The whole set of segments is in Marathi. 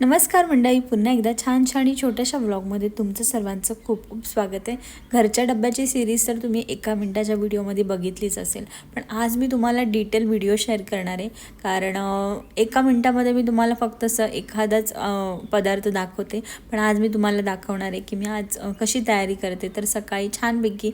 नमस्कार मंडळी पुन्हा एकदा छान छान आणि छोट्याशा व्लॉगमध्ये तुमचं सर्वांचं खूप खूप स्वागत आहे. घरच्या डब्याची सिरीज तर तुम्ही एका मिनटाच्या व्हिडिओमध्ये बघितलीच असेल. पण आज मी तुम्हाला डिटेल व्हिडिओ शेअर करणार आहे. कारण एका मिनटामध्ये मी तुम्हाला फक्त असं एखादाच पदार्थ दाखवते. पण आज मी तुम्हाला दाखवणार आहे की मी आज कशी तयारी करते. तर सकाळी छानपैकी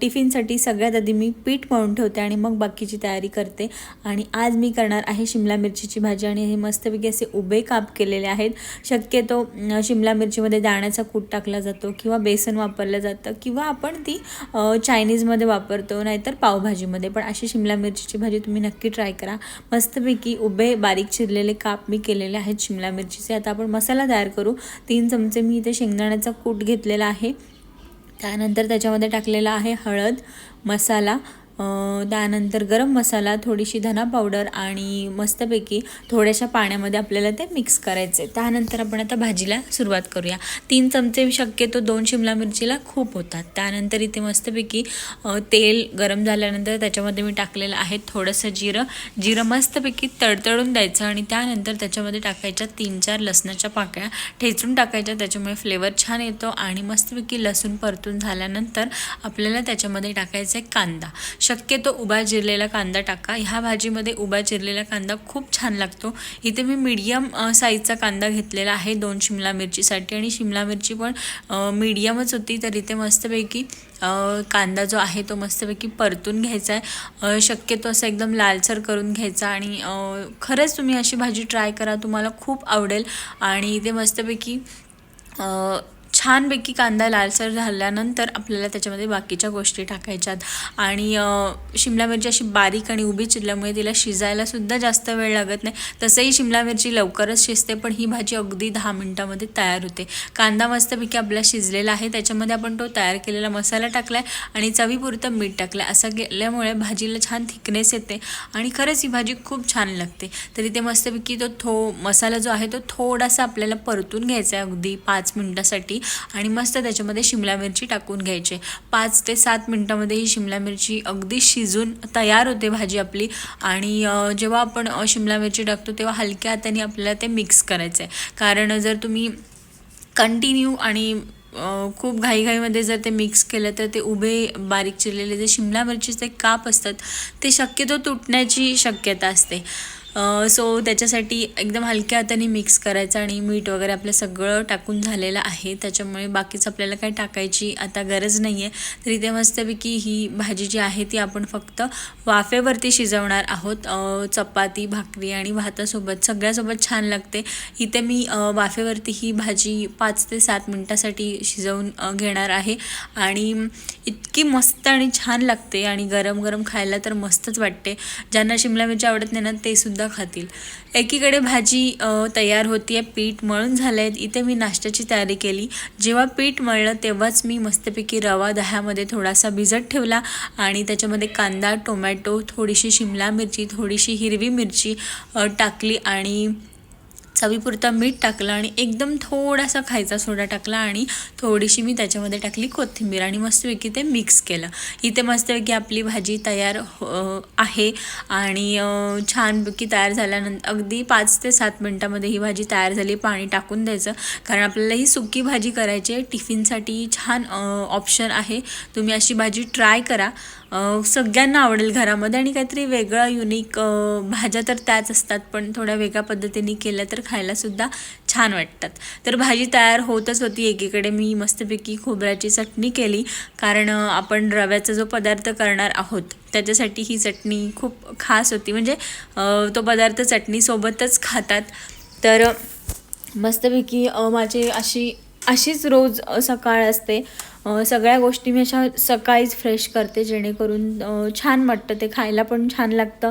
टिफिनसाठी सगळ्यात आधी मी पीठ मळून ठेवते आणि मग बाकीची तयारी करते. आणि आज मी करणार आहे शिमला मिरचीची भाजी आणि हे मस्तपैकी असे उभे काप केलेले आहे आहेत. शक्यतो शिमला मिरचीमध्ये दाण्याचा कूट टाकला जातो किंवा बेसन वापरलं जातं किंवा आपण ती चायनीजमध्ये वापरतो नाहीतर पावभाजीमध्ये. पण अशी शिमला मिरचीची भाजी तुम्ही नक्की ट्राय करा. मस्तपैकी उभे बारीक चिरलेले काप मी केलेले आहेत शिमला मिरचीचे. आता आपण मसाला तयार करू. तीन चमचे मी इथे शेंगदाण्याचा कूट घेतलेला आहे. त्यानंतर त्याच्यामध्ये टाकलेला आहे हळद मसाला त्यानंतर गरम मसाला थोडीशी धना पावडर आणि मस्तपैकी थोड्याशा पाण्यामध्ये आपल्याला ते मिक्स करायचे. त्यानंतर आपण आता भाजीला सुरुवात करूया. तीन चमचे शक्यतो दोन शिमला मिरचीला खूप होतात. त्यानंतर इथे मस्तपैकी तेल गरम झाल्यानंतर त्याच्यामध्ये मी टाकलेलं आहे थोडंसं जिरं. जिरं मस्तपैकी तडतडून द्यायचं आणि त्यानंतर त्याच्यामध्ये टाकायच्या तीन चार लसणाच्या पाकळ्या ठेचून टाकायच्या. त्याच्यामुळे फ्लेवर छान येतो आणि मस्तपैकी लसूण परतून झाल्यानंतर आपल्याला त्याच्यामध्ये टाकायचा आहे कांदा. शक्यतो उभा चिरलेला कांदा टाका. ह्या भाजीमध्ये उभा चिरलेला कांदा खूप छान लागतो. इथे मी मीडियम साईजचा कांदा घेतलेला आहे दोन शिमला मिरचीसाठी. आणि शिमला मिरची पण मीडियमच होती तर इथे मस्तपैकी कांदा जो आहे तो मस्तपैकी परतून घ्यायचा आहे. शक्यतो असं एकदम लालसर करून घ्यायचा आणि खरंच तुम्ही अशी भाजी ट्राय करा तुम्हाला खूप आवडेल. आणि इथे मस्तपैकी छानपैकी कांदा लालसर झाल्यानंतर आपल्याला त्याच्यामध्ये बाकीच्या गोष्टी टाकायच्यात. आणि शिमला मिरची अशी बारीक आणि उभी चिरल्यामुळे तिला शिजायला सुद्धा जास्त वेळ लागत नाही. तसंही शिमला मिरची लवकरच शिजते पण ही भाजी अगदी दहा मिनटामध्ये तयार होते. कांदा मस्तपैकी आपला शिजलेला आहे. त्याच्यामध्ये आपण तो तयार केलेला मसाला टाकला आहे आणि चवीपुरतं मीठ टाकलं आहे असं केल्यामुळे भाजीला छान थिकनेस येते आणि खरंच ही भाजी खूप छान लागते. तर इथे मस्तपैकी तो थो मसाला जो आहे तो थोडासा आपल्याला परतून घ्यायचा आहे अगदी पाच मिनटासाठी. आणि मस्त त्याच्यामध्ये शिमला मिरची टाकून घ्यायची. पाच ते सात मिनटामध्ये ही शिमला मिरची अगदी शिजून तयार होते भाजी आपली. आणि जेव्हा आपण शिमला मिरची टाकतो तेव्हा हलक्या हाताने आपल्याला ते मिक्स करायचं आहे कारण जर तुम्ही कंटिन्यू आणि खूप घाईघाईमध्ये जर ते मिक्स केलं तर ते उभे बारीक चिरलेले जे शिमला मिरचीचे काप असतात ते शक्यतो तुटण्याची शक्यता असते. सो त्याच्यासाठी एकदम हलक्या हाताने मिक्स करायचं आणि मीठ वगैरे आपलं सगळं टाकून झालेलं आहे. त्याच्यामुळे बाकीचं आपल्याला काही टाकायची आता गरज नाही आहे तर इथे मस्तपैकी ही भाजी जी आहे ती आपण फक्त वाफेवरती शिजवणार आहोत. चपाती भाकरी आणि भातासोबत सगळ्यासोबत छान लागते. इथे मी वाफेवरती ही भाजी पाच ते सात मिनटासाठी शिजवून घेणार आहे. आणि इतकी मस्त आणि छान लागते आणि गरम गरम खायला तर मस्तच वाटते. ज्यांना शिमला मिरची आवडत नाही ना ते सुद्धा खातील. एकीकडे भाजी तयार होती आहे पीठ मळून झालं आहे इथे मी नाश्त्याची तयारी केली. जेव्हा पीठ मळलं तेव्हाच मी मस्तपैकी रवा दह्यामध्ये थोडासा भिजत ठेवला आणि त्याच्यामध्ये कांदा टोमॅटो थोडीशी शिमला मिरची थोडीशी हिरवी मिरची टाकली आणि चवीपुरता मीठ टाकलं आणि एकदम थोडासा खायचा सोडा टाकला आणि थोडीशी मी त्याच्यामध्ये टाकली कोथिंबीर आणि मस्तपैकी ते मिक्स केलं. इथे मस्तपैकी आपली भाजी तयार हो- आहे आणि छानपैकी तयार झाल्यानंतर अगदी पाच ते सात मिनटामध्ये ही भाजी तयार झाली पाणी टाकून द्यायचं. कारण आपल्याला ही सुकी भाजी करायची आहे टिफिनसाठी छान ऑप्शन आहे. तुम्ही अशी भाजी ट्राय करा. सगळ्यांना आवडेल घरामध्ये आणि काहीतरी वेगळं युनिक भाज्या तर त्याच असतात पण थोड्या वेगळ्या पद्धतीने केल्या तर खायलासुद्धा छान वाटतात. तर भाजी तयार होतच होती एकीकडे. मी मस्तपैकी खोबऱ्याची चटणी केली कारण आपण रव्याचा जो पदार्थ करणार आहोत त्याच्यासाठी ही चटणी खूप खास होती. म्हणजे तो पदार्थ चटणीसोबतच खातात. तर मस्तपैकी माझी अशी अशीच रोज सकाळ असते. सगळ्या गोष्टी मी अशा सकाळीच फ्रेश करते जेणेकरून छान वाटतं ते खायला पण छान लागतं.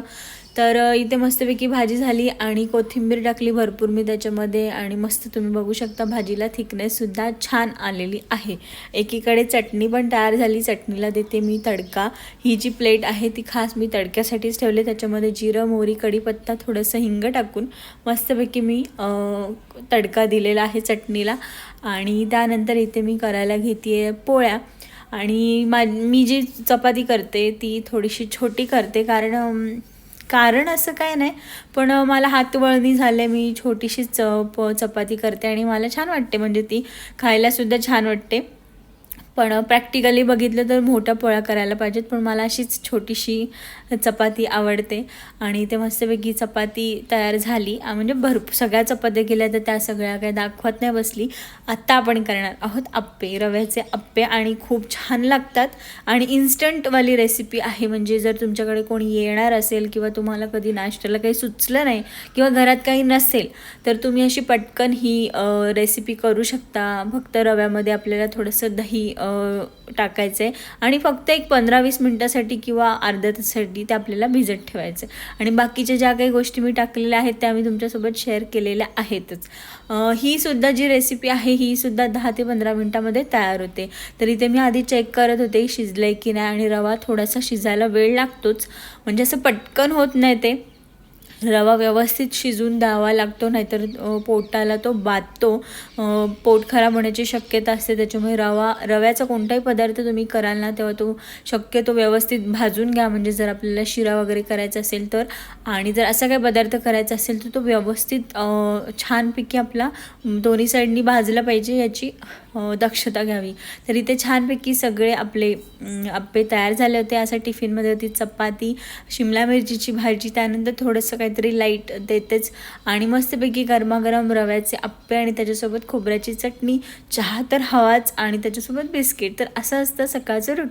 तर इथे मस्तपैकी भाजी झाली आणि कोथिंबीर टाकली भरपूर मी त्याच्यामध्ये आणि मस्त तुम्ही बघू शकता भाजीला थिकनेससुद्धा छान आलेली आहे. एकीकडे चटणी पण तयार झाली चटणीला देते मी तडका. ही जी प्लेट आहे ती खास मी तडक्यासाठीच ठेवले त्याच्यामध्ये जिरं मोहरी कढीपत्ता थोडंसं हिंग टाकून मस्तपैकी मी तडका दिलेला आहे चटणीला. आणि त्यानंतर इथे मी करायला घेते आहे पोळ्या. आणि मा मी जी चपाती करते ती थोडीशी छोटी करते कारण कारण असं काय नाही. पण मला हातवळणी झाले मी छोटीशी च प चपाती करते आणि मला छान वाटते. म्हणजे ती खायलासुद्धा छान वाटते. पण प्रॅक्टिकली बघितलं तर मोठ्या पोळ्या करायला पाहिजेत पण मला अशीच छोटीशी चपाती आवडते. आणि ते मस्तपैकी चपाती तयार झाली. म्हणजे भरपूर सगळ्या चपात्या केल्या तर त्या सगळ्या काही दाखवत नाही बसली. आत्ता आपण करणार आहोत आप्पे रव्याचे आप्पे आणि खूप छान लागतात. आणि इन्स्टंटवाली रेसिपी आहे म्हणजे जर तुमच्याकडे कोणी येणार असेल किंवा तुम्हाला कधी नाश्त्याला काही सुचलं नाही किंवा घरात काही नसेल तर तुम्ही अशी पटकन ही रेसिपी करू शकता. फक्त रव्यामध्ये आपल्याला थोडंसं दही टाकायचं आहे आणि फक्त एक पंधरा वीस मिनटासाठी किंवा अर्ध्या तासाठी ते आपल्याला भिजत ठेवायचं. आहे. आणि बाकीच्या ज्या काही गोष्टी मी टाकलेल्या आहेत त्या मी तुमच्यासोबत शेअर केलेल्या आहेतच. ही सुद्धा जी रेसिपी आहे ही सुद्धा दहा ते पंधरा मिनटामध्ये तयार होते. तर इथे मी आधी चेक करत होते शिजलं आहे की नाही आणि रवा थोडासा शिजायला वेळ लागतोच. म्हणजे असं पटकन होत नाही ते. रवा व्यवस्थित शिजून द्यावा लागतो नाहीतर पोटाला तो बाधतो. पोट खराब होण्याची शक्यता असते त्याच्यामुळे रवा रव्याचा कोणताही पदार्थ तुम्ही कराल ना तेव्हा तो शक्यतो व्यवस्थित भाजून घ्या. म्हणजे जर आपल्याला शिरा वगैरे करायचा असेल तर आणि जर असा काही पदार्थ करायचा असेल तर तो व्यवस्थित छानपैकी आपला दोन्ही साईडनी भाजला पाहिजे याची दक्षता घ्यावी. तर इथे छानपैकी सगळे आपले आप्पे तयार झाले होते. असा टिफिनमध्ये होती चपाती शिमला मिरचीची भाजी त्यानंतर थोडंसं काही काहीतरी लाइट देतेच. आणि मस्तपैकी गरमागरम रव्याचे आप्पे आणि त्याच्यासोबत खोबऱ्याची चटणी चहा तर हवाच आणि त्याच्यासोबत बिस्किट तर असं असतं सकाळचं रुटीन